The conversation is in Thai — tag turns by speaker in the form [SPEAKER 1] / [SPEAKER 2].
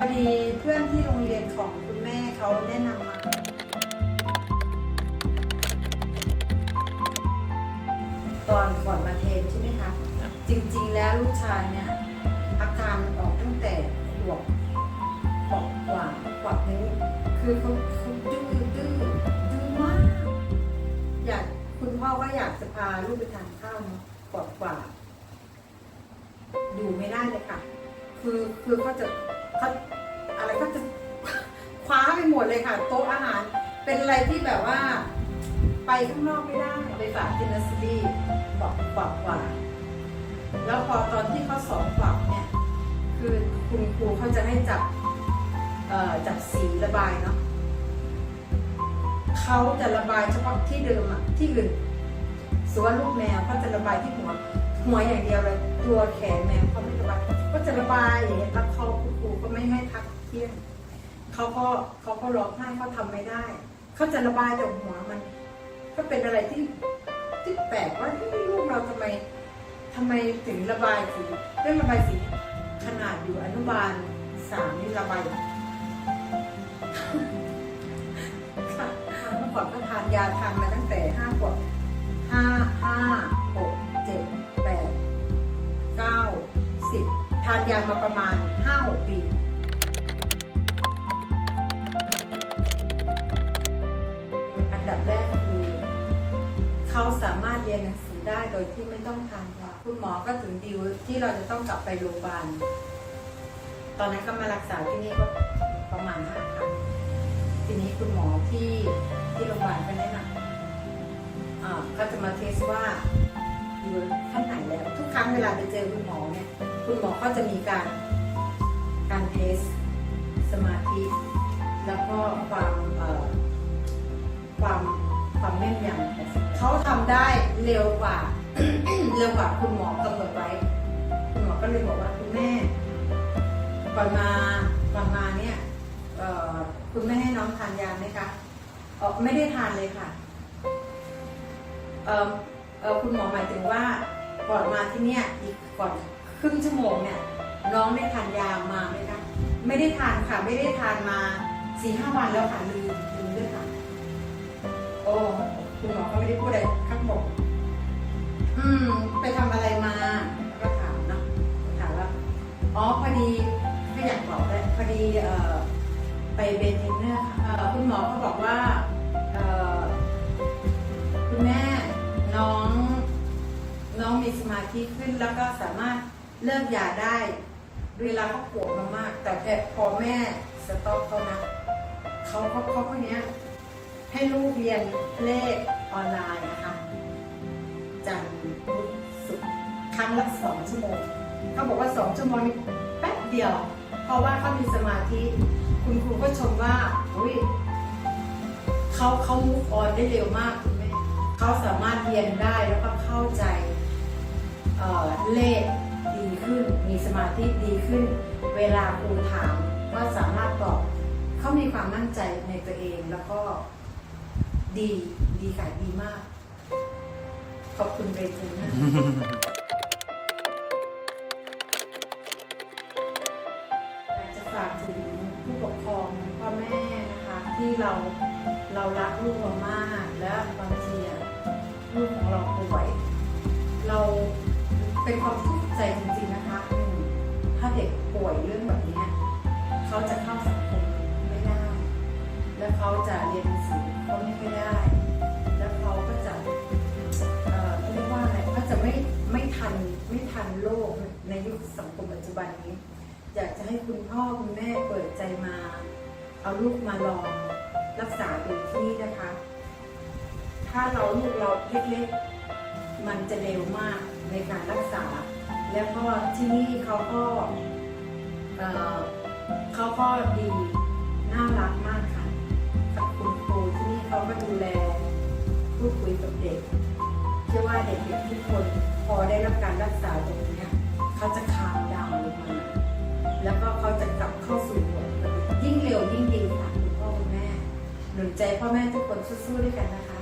[SPEAKER 1] อดีเพื่อนที่โรงเรียนของคุณแม่เขาแนะนำมา ตอนก่อนมาเทนใช่ไหมคะ จริงๆแล้วลูกชายเนี่ยอาการมันออกตั้งแต่ขวบขวบกว่าขวบนึงคือเขาเขาดื้อดื้อดื้อมาก อยากคุณพ่อก็อยากจะพาลูกไปทานข้าวเนาะขวบกว่าอยู่ไม่ได้เลยค่ะ คือคือเขาจะ เขาอะไรก็จะคว้าไปหมดเลยค่ะ โต๊ะอาหาร เป็นอะไรที่แบบว่า ไปข้างนอกไม่ได้ไปฝากที่นัสซีรีบอกกว่ากว่า แล้วพอตอนที่เขาสอนกว่าเนี่ย คือคุณครูเขาจะให้จับจับสีระบายเนาะเขาจะระบายเฉพาะที่เดิมอะที่อื่นส่วนลูกแมวเขาจะระบายที่หัวหัวอย่างเดียวเลยตัวแขนแมวเขาไม่ระบายก็จะระบายอย่างเงี้ยแล้ว ไม่ให้พักเที่ยงเขาก็เขาก็ร้องไห้เขาทำไม่ได้ เขาจะระบายแต่หัวมัน ก็เป็นอะไรที่ที่แปลกว่าที่ลูกเราทำไมทำไมถึงระบายสีเรื่องระบายสีขนาดอยู่อนุบาลสามนี่ระบายค่ะเมื่อก่อนก็ทานยาทานมาตั้งแต่ห้าขวบห้าห้าหกเจ็ดแปดเก้าสิบทานยามาประมาณห้าหกปี สามารถเรียนหนังสือได้โดยที่ไม่ต้องทานยาคุณหมอก็ถึงดิวที่เราจะต้องกลับไปโรงพยาบาล ตอนนั้นก็มารักษาที่นี่ก็ประมาณห้าครั้งทีนี้คุณหมอที่ที่โรงพยาบาลก็แนะนำก็จะมาเทสว่าอยู่ขั้นไหนแล้ว ทุกครั้งเวลาไปเจอคุณหมอเนี่ย คุณหมอก็จะมีการการเทสสมาธิ แล้วก็ความความ ความแม่นยำของเขาทำได้เร็วกว่า เร็วกว่าคุณหมอกำหนดไว้ คุณหมอก็เลยบอกว่าคุณแม่ก่อนมาก่อนมาเนี่ยคุณแม่ให้น้องทานยาไหมคะออไม่ได้ทานเลยค่ะเออเออคุณหมอหมายถึงว่าก่อนมาที่เนี่ยอีกก่อนครึ่งชั่วโมงเนี่ย น้องได้ทานยามาไหมคะไม่ได้ทานค่ะ ไม่ได้ทานมาสี่ห้าวันแล้วค่ะลืม อ้คุณหมอก็ไม่ได้พูดอะไรข้างบกอืม ไปทำอะไรมาก็ถามเนอะถามว่า อ๋อ พอดีไม่อยากบอกเลยพอดีเอ่อไปเบนเทนเนอร์ค่ะเอ่อคุณหมอก็บอกว่าเอ่อคุณแม่น้อง น้องมีสมาธิขึ้นแล้วก็สามารถเลิกยาได้ เวลาเขาปวดมากๆแต่แต่พอแม่สต็อปเขานะเขาเขาเขาคนเนี้ย ให้ลูกเรียนเลขออนไลน์นะคะจันทร์พุธศุกร์ครั้งละสองชั่วโมงเขาบอกว่าสองชั่วโมงนี่แป๊บเดียว เพราะว่าเขามีสมาธิ คุณครูก็ชมว่าอุ้ยเขาเขามุกออนได้เร็วมากคุณแม่เขาสามารถเรียนได้แล้วก็เข้าใจเเลขดีขึ้น มีสมาธิดีขึ้น เวลาครูถามก็สามารถตอบเขามีความมั่นใจในตัวเองแล้วก็ ดีดีค่ะดีมาก ขอบคุณเบนเทนนะอยากจะฝากถึงผู้ปกครองพ่อแม่นะคะ ที่เราเรารักลูกเรามาก และบางทีลูกของเราป่วย เราเป็นความทุกข์ใจจริง ในยุคสังคมปัจจุบันนี้ อยากจะให้คุณพ่อคุณแม่เปิดใจมา เอาลูกมาลองรักษาดูที่นี่นะคะ ถ้าเราลูกเราเล็กๆ มันจะเร็วมากในการรักษา แล้วก็ที่นี่เขาก็เออเขาก็ดีน่ารักมากค่ะกับคุณครูที่นี่เขาก็ดูแลพูดคุยกับเด็กเชื่อว่าเด็กๆทุกคนพอได้รับการรักษาตรงนี้ เขาจะคามดาวลงมาแล้วก็เขาจะกลับเข้าสู่ระบบยิ่งเร็วยิ่งดีค่ะคุณพ่อคุณแม่ หนุนใจพ่อแม่ทุกคนสู้ๆด้วยกันนะคะ